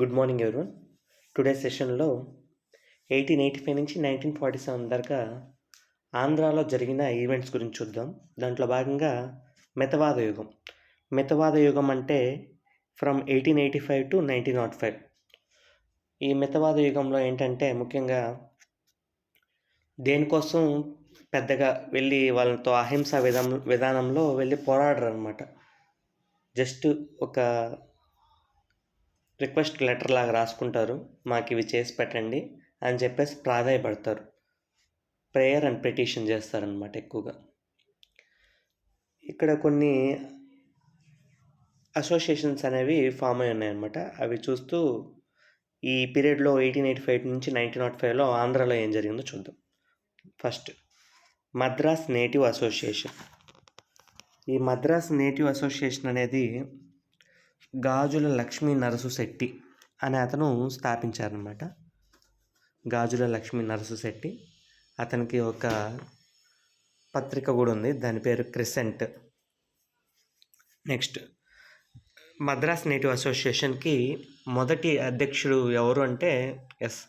Good morning ఎవరు today సెషన్లో eighteen eighty five నుంచి నైన్టీన్ ఫార్టీ సెవెన్ దాకా ఆంధ్రాలో జరిగిన ఈవెంట్స్ గురించి చూద్దాం. దాంట్లో భాగంగా మితవాద యుగం. మితవాద యుగం అంటే from eighteen eighty five to nineteen naught five ఈ మితవాద యుగంలో ఏంటంటే ముఖ్యంగా దేనికోసం పెద్దగా వెళ్ళి వాళ్ళతో అహింస విధానం విధానంలో వెళ్ళి పోరాడరు అనమాట జస్ట్ ఒక రిక్వెస్ట్ లెటర్ లాగా రాసుకుంటారు. మాకు ఇవి చేసి పెట్టండి అని చెప్పేసి ప్రాధాయపడతారు. ప్రేయర్ అండ్ పిటిషన్ చేస్తారనమాట ఎక్కువగా. ఇక్కడ కొన్ని అసోసియేషన్స్ అనేవి ఫామ్ అయి ఉన్నాయన్నమాట. అవి చూస్తూ ఈ పీరియడ్లో ఎయిటీన్ ఎయిటీ ఫైవ్ నుంచి నైన్టీన్ నాట్ ఫైవ్లో ఆంధ్రాలో ఏం జరిగిందో చూద్దాం. First Madras native association. ఈ మద్రాస్ నేటివ్ అసోసియేషన్ అనేది గాజుల లక్ష్మీ నరసు శెట్టి అనే అతను స్థాపించారనమాట గాజుల లక్ష్మీ నరసు శెట్టి అతనికి ఒక పత్రిక కూడా ఉంది. దాని పేరు క్రిసెంట్. నెక్స్ట్ మద్రాస్ నేటివ్ అసోసియేషన్కి మొదటి అధ్యక్షుడు ఎవరు అంటే ఎస్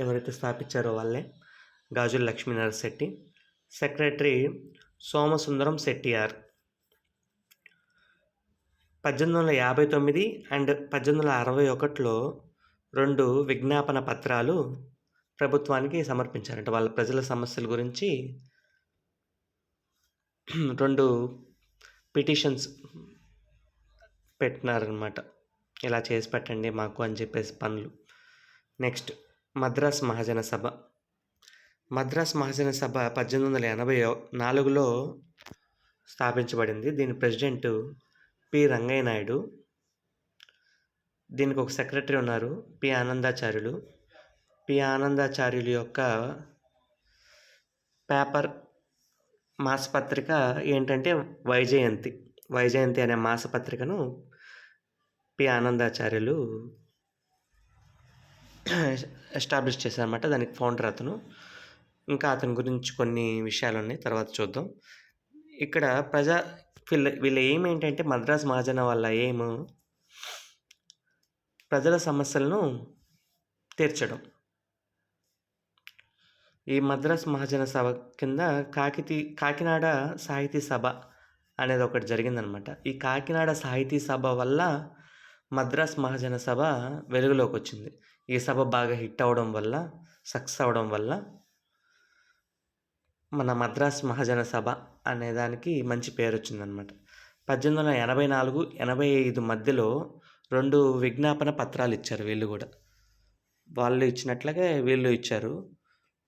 ఎవరైతే స్థాపించారో వాళ్ళే గాజుల లక్ష్మీ నరశెట్టి సెక్రటరీ సోమసుందరం శెట్టియార్. పద్దెనిమిది వందల యాభై తొమ్మిది అండ్ పద్దెనిమిది వందల అరవై ఒకటిలో రెండు విజ్ఞాపన పత్రాలు ప్రభుత్వానికి సమర్పించారంట. వాళ్ళ ప్రజల సమస్యల గురించి రెండు పిటిషన్స్ పెట్టినారనమాట ఇలా చేసి పెట్టండి మాకు అని చెప్పేసి పనులు. నెక్స్ట్ మద్రాస్ మహాజన సభ. మద్రాస్ మహాజన సభ పద్దెనిమిది వందల ఎనభై నాలుగులో స్థాపించబడింది. దీని ప్రెసిడెంట్ పి రంగయ్య నాయుడు. దీనికి ఒక సెక్రటరీ ఉన్నారు పి ఆనందాచార్యులు. పి ఆనందాచార్యులు యొక్క పేపర్ మాసపత్రిక ఏంటంటే వైజయంతి. వైజయంతి అనే మాసపత్రికను పి ఆనందాచార్యులు ఎస్టాబ్లిష్ చేశారన్నమాట. దానికి ఫౌండర్ అతను. ఇంకా అతని గురించి కొన్ని విషయాలు ఉన్నాయి తర్వాత చూద్దాం. ఇక్కడ ప్రజా వీళ్ళ వీళ్ళ ఏం ఏంటంటే మద్రాస్ మహాజన వాళ్ళ ఎయిమ్ ప్రజల సమస్యలను తీర్చడం. ఈ మద్రాస్ మహాజన సభ కింద కాకితీ కాకినాడ సాహితీ సభ అనేది ఒకటి జరిగిందనమాట. ఈ కాకినాడ సాహితీ సభ వల్ల మద్రాస్ మహాజన సభ వెలుగులోకి వచ్చింది. ఈ సభ బాగా హిట్ అవ్వడం వల్ల సక్సెస్ అవ్వడం వల్ల మన మద్రాస్ మహాజన సభ అనే దానికి మంచి పేరు వచ్చిందనమాట పద్దెనిమిది వందల ఎనభై నాలుగు ఎనభై ఐదు మధ్యలో రెండు విజ్ఞాపన పత్రాలు ఇచ్చారు వీళ్ళు కూడా. వాళ్ళు ఇచ్చినట్లుగా వీళ్ళు ఇచ్చారు.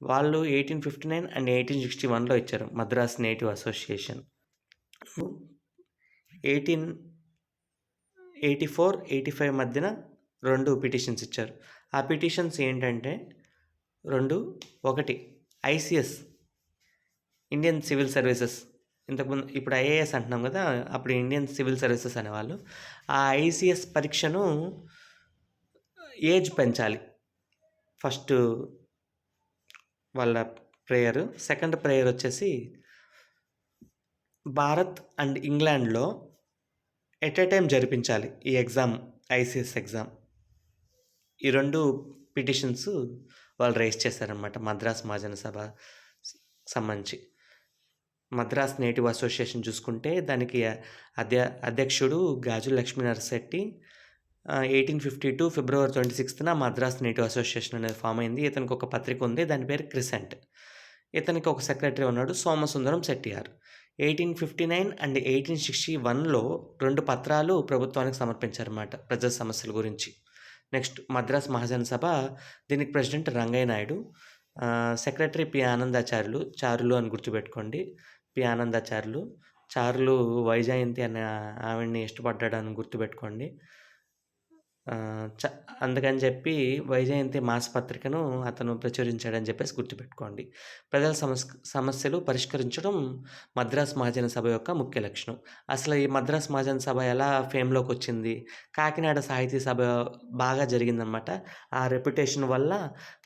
వాళ్ళు eighteen fifty nine and eighteen sixty వన్లో ఇచ్చారు Madras native association. Eighteen eighty four eighty five మధ్యన రెండు పిటిషన్స్ ఇచ్చారు. ఆ పిటిషన్స్ ఏంటంటే రెండు ఒకటి ఐసిఎస్ ఇండియన్ సివిల్ సర్వీసెస్. ఇంతకుముందు ఇప్పుడు ఐఏఎస్ అంటున్నాం కదా అప్పుడు ఇండియన్ సివిల్ సర్వీసెస్ అనేవాళ్ళు. ఆ ఐసిఎస్ పరీక్షను ఏజ్ పెంచాలి. ఫస్ట్ వాళ్ళ ప్రేయర్. సెకండ్ ప్రేయర్ వచ్చేసి భారత్ అండ్ ఇంగ్లాండ్లో ఎట్ ఎ టైం జరిపించాలి ఈ ఎగ్జామ్ ఐసిఎస్ ఎగ్జామ్? ఈ రెండు పిటిషన్స్ వాళ్ళు రైస్ చేశారనమాట మద్రాస్ మహాజన సభ సంబంధించి. మద్రాస్ నేటివ్ అసోసియేషన్ చూసుకుంటే దానికి అధ్య అధ్యక్షుడు Gaju Lakshminarasetti eighteen fifty two February twenty సిక్స్త్న Madras native association అనేది ఫామ్ అయింది. ఇతనికి ఒక పత్రిక ఉంది. దాని పేరు క్రిసెంట్. ఇతనికి ఒక సెక్రటరీ ఉన్నాడు Somasundaram Chettiar. Eighteen fifty nine and eighteen sixty వన్లో రెండు పత్రాలు ప్రభుత్వానికి సమర్పించారన్నమాట ప్రజల సమస్యల గురించి. నెక్స్ట్ మద్రాస్ మహాజన సభ దీనికి president Rangaiah Naidu secretary P Anandacharyulu చారులు అని గుర్తుపెట్టుకోండి. పి. ఆనందాచార్యులు. చారులు వైజయంతి అనే ఆవిడని ఇష్టపడ్డాడని గుర్తుపెట్టుకోండి. చ అందుకని చెప్పి వైజయంతి మాసపత్రికను అతను ప్రచురించాడని చెప్పేసి గుర్తుపెట్టుకోండి. ప్రజల సమస్ సమస్యలు పరిష్కరించడం మద్రాస్ మహాజన సభ యొక్క ముఖ్య లక్షణం. అసలు ఈ మద్రాస్ మహాజన సభ ఎలా ఫేమ్లోకి వచ్చింది? కాకినాడ సాహితీ సభ బాగా జరిగిందనమాట ఆ రెప్యుటేషన్ వల్ల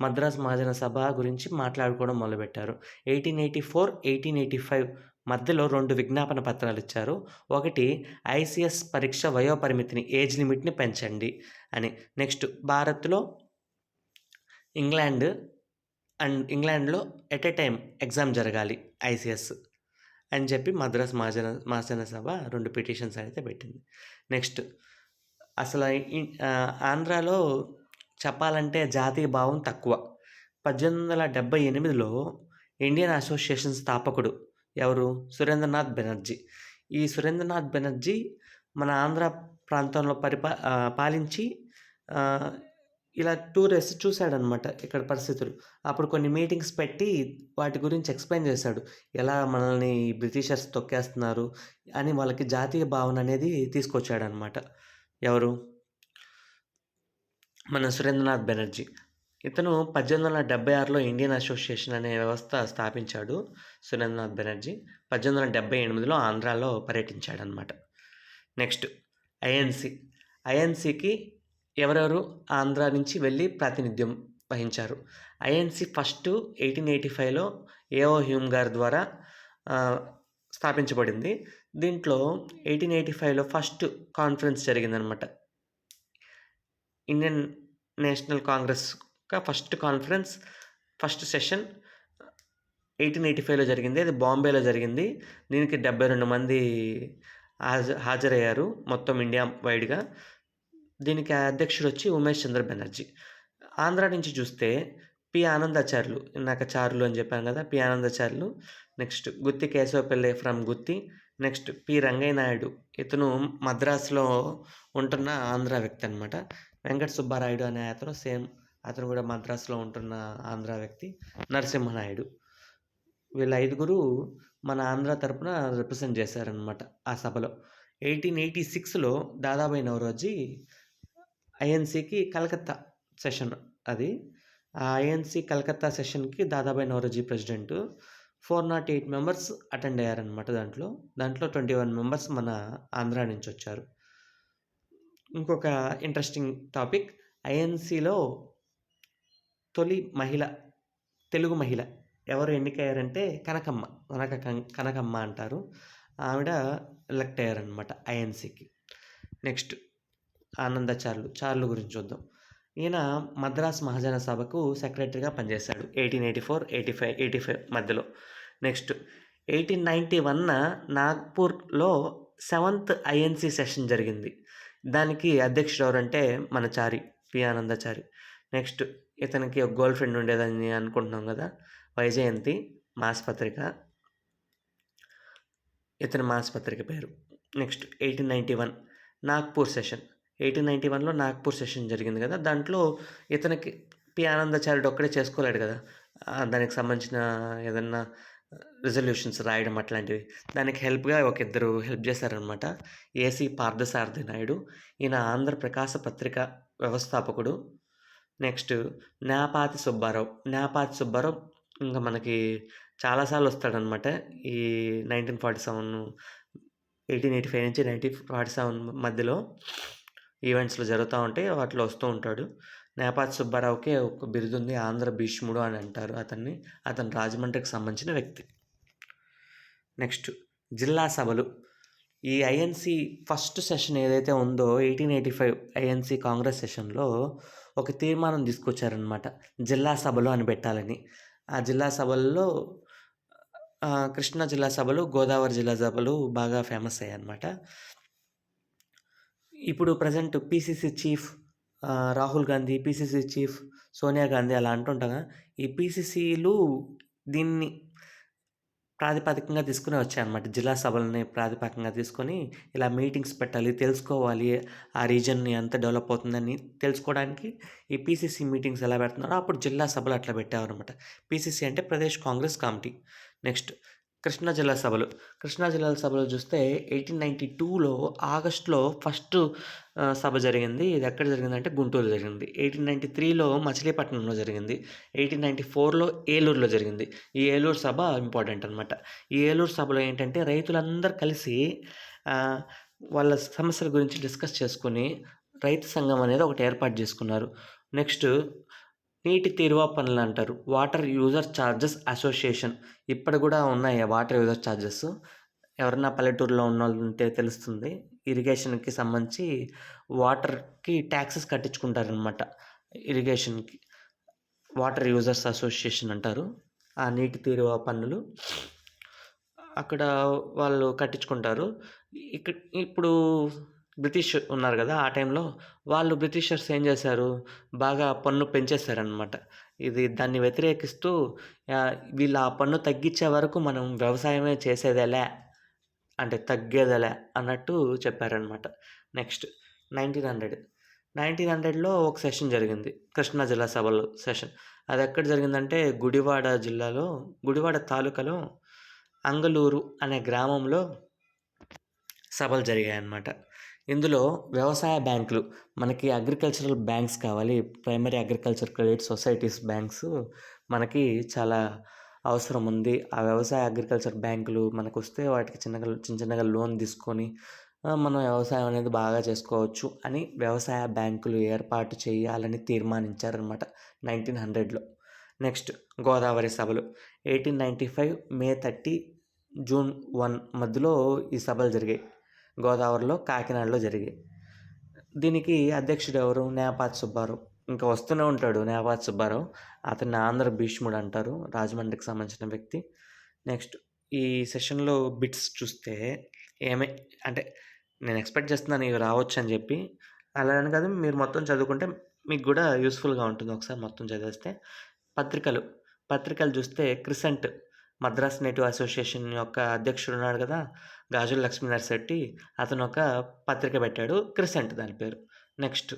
మద్రాస్ మహాజన సభ గురించి మాట్లాడుకోవడం మొదలుపెట్టారు. Eighteen eighty four eighteen eighty five మధ్యలో రెండు విజ్ఞాపన పత్రాలు ఇచ్చారు. ఒకటి ఐసీఎస్ పరీక్ష వయోపరిమితిని ఏజ్ లిమిట్ని పెంచండి అని. నెక్స్ట్ భారత్లో ఇంగ్లాండ్ అండ్ ఇంగ్లాండ్లో ఎట్ ఎ టైం ఎగ్జామ్ జరగాలి ఐసీఎస్ అని చెప్పి మద్రాస్ మహాజన మహాజన సభ రెండు పిటిషన్స్ అయితే పెట్టింది. నెక్స్ట్ అసలు ఆంధ్రాలో చెప్పాలంటే జాతీయ భావం తక్కువ. పద్దెనిమిది వందల డెబ్బై ఎనిమిదిలో ఇండియన్ అసోసియేషన్ స్థాపకుడు ఎవరు? సురేంద్రనాథ్ బెనర్జీ. ఈ సురేంద్రనాథ్ బెనర్జీ మన ఆంధ్ర ప్రాంతంలో పరిపా పాలించి ఇలా టూరిస్ట్ చూశాడనమాట ఇక్కడ పరిస్థితులు. అప్పుడు కొన్ని మీటింగ్స్ పెట్టి వాటి గురించి ఎక్స్ప్లెయిన్ చేశాడు. ఎలా మనల్ని బ్రిటిషర్స్ తొక్కేస్తున్నారు అని వాళ్ళకి జాతీయ భావన అనేది తీసుకొచ్చాడనమాట ఎవరు? మన సురేంద్రనాథ్ బెనర్జీ. ఇతను పద్దెనిమిది వందల డెబ్బై ఆరులో ఇండియన్ అసోసియేషన్ అనే వ్యవస్థ స్థాపించాడు సురేంద్రనాథ్ బెనర్జీ. పద్దెనిమిది వందల డెబ్బై ఎనిమిదిలో ఆంధ్రాలో పర్యటించాడనమాట నెక్స్ట్ ఐఎన్సి ఐఎన్సికి ఎవరెవరు ఆంధ్ర నుంచి వెళ్ళి ప్రాతినిధ్యం వహించారు? ఐఎన్సి ఫస్ట్ ఎయిటీన్ ఎయిటీ ఫైవ్లో ఏఓ హ్యూమ్ గారి ద్వారా స్థాపించబడింది. దీంట్లో ఎయిటీన్ ఎయిటీ ఫైవ్లో ఫస్ట్ కాన్ఫరెన్స్ జరిగిందనమాట Indian National Congress first conference first session. Eighteen eighty ఫైవ్లో జరిగింది. అది బాంబేలో జరిగింది. దీనికి డెబ్బై రెండు మంది హాజ హాజరయ్యారు. మొత్తం ఇండియా వైడ్గా. దీనికి అధ్యక్షుడు వచ్చి ఉమేష్ చంద్ర బెనర్జీ. ఆంధ్ర నుంచి చూస్తే పి ఆనందాచార్యులు. ఇందాక చారులు అని చెప్పాను కదా P Anandacharyulu. Next Gutti Kesavapalli from Gutti. Next P Rangaiah Naidu ఇతను మద్రాసులో ఉంటున్న ఆంధ్ర వ్యక్తి అనమాట వెంకట సుబ్బారాయుడు అనే అతను సేమ్ అతను కూడా మద్రాసులో ఉంటున్న ఆంధ్ర వ్యక్తి నరసింహనాయుడు. వీళ్ళ ఐదుగురు మన ఆంధ్ర తరపున రిప్రజెంట్ చేశారనమాట ఆ సభలో. ఎయిటీన్ ఎయిటీ సిక్స్లో దాదాబాయి నవరోజీ ఐఎన్సికి కలకత్తా సెషన్ అది. ఆ INC Calcutta సెషన్కి Dadabhai Naoroji president. Four naught eight members attend అయ్యారనమాట దాంట్లో. దాంట్లో ట్వంటీ వన్ మెంబర్స్ మన ఆంధ్ర నుంచి వచ్చారు. ఇంకొక ఇంట్రెస్టింగ్ టాపిక్ ఐఎన్సిలో తొలి మహిళ తెలుగు మహిళ ఎవరు ఎన్నికయ్యారంటే కనకమ్మ కనక కనకమ్మ అంటారు. ఆవిడ ఎలక్ట్ అయ్యారనమాట ఐఎన్సికి నెక్స్ట్ ఆనంద చార్లు గురించి చూద్దాం. ఈయన మద్రాస్ మహాజన సభకు సెక్రటరీగా పనిచేశాడు eighteen eighty four eighty five eighty five మధ్యలో. నెక్స్ట్ ఎయిటీన్ నైంటీ వన్న నాగ్పూర్లో సెవెంత్ ఐఎన్సి సెషన్ జరిగింది. దానికి అధ్యక్షుడు ఎవరంటే మన చారి పి ఆనందాచారి నెక్స్ట్ ఇతనికి ఒక గర్ల్ ఫ్రెండ్ ఉండేదని అనుకుంటున్నాం కదా వైజయంతి మాసపత్రిక ఇతని మాసపత్రిక పేరు. Next eighteen ninety one Nagpur session. Eighteen ninety వన్లో నాగ్పూర్ సెషన్ జరిగింది కదా దాంట్లో ఇతనికి పి ఆనందాచార్యుడు ఒక్కడే చేసుకోలేడు కదా. దానికి సంబంధించిన ఏదన్నా రిజల్యూషన్స్ రాయడం అట్లాంటివి. దానికి హెల్ప్గా ఒక ఇద్దరు హెల్ప్ చేశారనమాట ఏసీ పార్థసారథి నాయుడు. ఈయన ఆంధ్రప్రకాశ పత్రిక వ్యవస్థాపకుడు. నెక్స్ట్ నేపాతి సుబ్బారావు. నేపాతి సుబ్బారావు ఇంకా మనకి చాలాసార్లు వస్తాడనమాట ఈ nineteen forty seven eighteen eighty five నుంచి నైన్టీన్ ఫార్టీ సెవెన్ మధ్యలో ఈవెంట్స్లో జరుగుతూ ఉంటాయి. వాటిలో వస్తూ ఉంటాడు. నేపాతి సుబ్బారావుకే ఒక బిరుదు ఉంది ఆంధ్ర భీష్ముడు అని అంటారు అతన్ని. అతను రాజమండ్రికి సంబంధించిన వ్యక్తి. నెక్స్ట్ జిల్లా సభలు. ఈ ఐఎన్సి ఫస్ట్ సెషన్ ఏదైతే ఉందో eighteen eighty five INC Congress సెషన్లో ఒక తీర్మానం తీసుకొచ్చారనమాట జిల్లా సభలు అని పెట్టాలని. ఆ జిల్లా సభల్లో కృష్ణా జిల్లా సభలు గోదావరి జిల్లా సభలు బాగా ఫేమస్ అయ్యాయి అనమాట ఇప్పుడు present PCC chief Rahul Gandhi PCC chief Sonia Gandhi అలా అంటుండగా ఈ పీసీసీలు దీన్ని ప్రాతిపదికంగా తీసుకుని వచ్చాయన్నమాట. జిల్లా సభలని ప్రాతిపదికంగా తీసుకొని ఇలా మీటింగ్స్ పెట్టాలి తెలుసుకోవాలి ఆ రీజన్ని ఎంత డెవలప్ అవుతుందని తెలుసుకోవడానికి ఈ పీసీసీ మీటింగ్స్ ఎలా పెడుతున్నారో అప్పుడు జిల్లా సభలు అట్లా పెట్టామన్నమాట పీసీసీ అంటే Pradesh Congress committee. Next Krishna జిల్లా సభలు. కృష్ణా జిల్లా సభలు చూస్తే ఎయిటీన్ నైంటీ టూలో ఆగస్టులో ఫస్ట్ సభ జరిగింది. ఇది ఎక్కడ జరిగిందంటే గుంటూరు జరిగింది. ఎయిటీన్ నైంటీ త్రీలో మచిలీపట్నంలో జరిగింది. ఎయిటీన్ నైంటీ ఫోర్లో ఏలూరులో జరిగింది. ఈ ఏలూరు సభ ఇంపార్టెంట్ అనమాట ఈ ఏలూరు సభలో ఏంటంటే రైతులందరూ కలిసి వాళ్ళ సమస్యల గురించి డిస్కస్ చేసుకొని రైతు సంఘం అనేది ఒకటి ఏర్పాటు చేసుకున్నారు. నెక్స్ట్ నీటి తీరువ పనులు అంటారు. Water user charges association. ఇప్పుడు కూడా ఉన్నాయి వాటర్ యూజర్ ఛార్జెస్ ఎవరన్నా పల్లెటూరులో ఉన్న వాళ్ళు ఉంటే తెలుస్తుంది. ఇరిగేషన్కి సంబంధించి వాటర్కి ట్యాక్సెస్ కట్టించుకుంటారనమాట ఇరిగేషన్కి వాటర్ యూజర్స్ అసోసియేషన్ అంటారు. ఆ నీటి తీరువ పన్నులు అక్కడ వాళ్ళు కట్టించుకుంటారు. ఇక్కడ ఇప్పుడు బ్రిటిష్ ఉన్నారు కదా ఆ టైంలో వాళ్ళు బ్రిటిషర్స్ ఏం చేశారు? బాగా పన్ను పెంచేశారనమాట ఇది దాన్ని వ్యతిరేకిస్తూ వీళ్ళు ఆ పన్ను తగ్గించే వరకు మనం వ్యవసాయమే చేసేదేలే అంటే తగ్గేదేలే అన్నట్టు చెప్పారనమాట నెక్స్ట్ నైన్టీన్ హండ్రెడ్. నైన్టీన్ హండ్రెడ్లో ఒక సెషన్ జరిగింది కృష్ణా జిల్లా సభలో సెషన్. అది ఎక్కడ జరిగిందంటే గుడివాడ జిల్లాలో గుడివాడ తాలూకాలో అంగలూరు అనే గ్రామంలో సభలు జరిగాయి అన్నమాట ఇందులో వ్యవసాయ బ్యాంకులు మనకి అగ్రికల్చరల్ బ్యాంక్స్ కావాలి primary agriculture credit societies banks మనకి చాలా అవసరం ఉంది. ఆ వ్యవసాయ అగ్రికల్చర్ బ్యాంకులు మనకు వస్తే వాటికి చిన్నగా చిన్న చిన్నగా లోన్ తీసుకొని మనం వ్యవసాయం అనేది బాగా చేసుకోవచ్చు అని వ్యవసాయ బ్యాంకులు ఏర్పాటు చేయాలని తీర్మానించారనమాట నైన్టీన్ హండ్రెడ్లో నెక్స్ట్ గోదావరి సభలు. Eighteen ninety five May thirty June one మధ్యలో ఈ సభలు జరిగాయి. గోదావరిలో కాకినాడలో జరిగాయి. దీనికి అధ్యక్షుడు ఎవరు నేపాతి సుబ్బారావు. ఇంకా వస్తూనే ఉంటాడు నేపాతి సుబ్బారావు. అతన్ని ఆంధ్ర భీష్ముడు అంటారు. రాజమండ్రికి సంబంధించిన వ్యక్తి. నెక్స్ట్ ఈ సెషన్లో బిట్స్ చూస్తే ఏమే అంటే నేను ఎక్స్పెక్ట్ చేస్తున్నాను ఇవి రావచ్చు అని చెప్పి. అలా అని కాదు మీరు మొత్తం చదువుకుంటే మీకు కూడా యూస్ఫుల్గా ఉంటుంది. ఒకసారి మొత్తం చదివేస్తే పత్రికలు. పత్రికలు చూస్తే క్రిసెంట్ మద్రాస్ నేటివ్ అసోసియేషన్ యొక్క అధ్యక్షుడు ఉన్నాడు కదా గాజుల లక్ష్మీనరశెట్టి అతను ఒక పత్రిక పెట్టాడు. క్రిసెంట్ దాని పేరు. నెక్స్ట్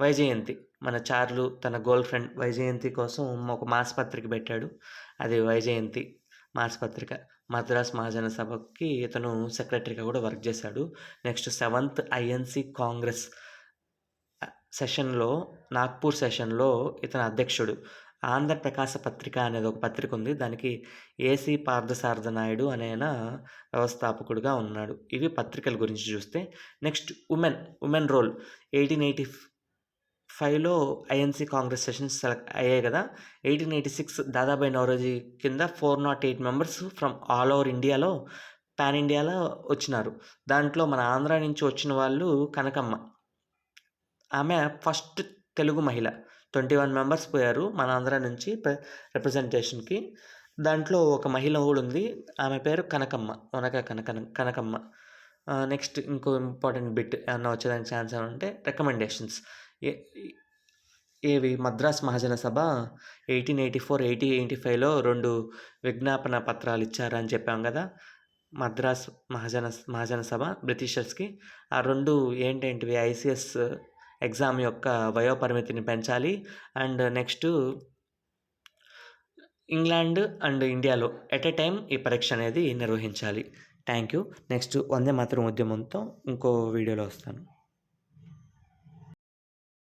వైజయంతి. మన చార్లు తన గర్ల్ ఫ్రెండ్ వైజయంతి కోసం ఒక మాస పత్రిక పెట్టాడు. అది వైజయంతి మాస పత్రిక. మద్రాస్ మహాజన సభకి ఇతను సెక్రటరీగా కూడా వర్క్ చేశాడు. నెక్స్ట్ సెవెంత్ ఐఎన్సి కాంగ్రెస్ సెషన్లో నాగ్పూర్ సెషన్లో ఇతను అధ్యక్షుడు. ఆంధ్రప్రకాశ పత్రిక అనేది ఒక పత్రిక ఉంది. దానికి ఏసీ పార్థసారథ నాయుడు అనే వ్యవస్థాపకుడుగా ఉన్నాడు. ఇవి పత్రికల గురించి చూస్తే. Next women women role. Eighteen eighty ఫైవ్లో ఐఎన్సీ కాంగ్రెస్ సెషన్స్ సెలెక్ట్ అయ్యాయి కదా. Eighteen eighty six Dadabhai Naoroji కింద four naught eight members from all over ఇండియాలో పాన్ ఇండియాలో వచ్చినారు. దాంట్లో మన ఆంధ్ర నుంచి వచ్చిన వాళ్ళు కనకమ్మ. ఆమె ఫస్ట్ తెలుగు మహిళ. ట్వంటీ వన్ మెంబర్స్ పోయారు మన ఆంధ్ర నుంచి రిప్రజెంటేషన్కి దాంట్లో ఒక మహిళ కూడా ఉంది ఆమె పేరు కనకమ్మ. వనక కనక కనకమ్మ. నెక్స్ట్ ఇంకో ఇంపార్టెంట్ బిట్ ఏమన్నా వచ్చేదానికి ఛాన్స్ ఏమంటే రికమెండేషన్స్ ఏవి? Madras Mahajana Sabha eighteen eighty four eighty eighty ఫైవ్లో రెండు విజ్ఞాపన పత్రాలు ఇచ్చారని చెప్పాం కదా. మద్రాస్ మహాజన మహాజన సభ బ్రిటిషర్స్కి. ఆ రెండు ఏంటేంటివి? ఐసిఎస్ ఎగ్జామ్ యొక్క వయోపరిమితిని పెంచాలి. అండ్ నెక్స్ట్ ఇంగ్లాండ్ అండ్ ఇండియాలో ఎట్ ఎ టైం ఈ పరీక్ష అనేది నిర్వహించాలి. Thank you. నెక్స్ట్ వందే మాత్రం ఉద్యమంతో ఇంకో వీడియోలో వస్తాను.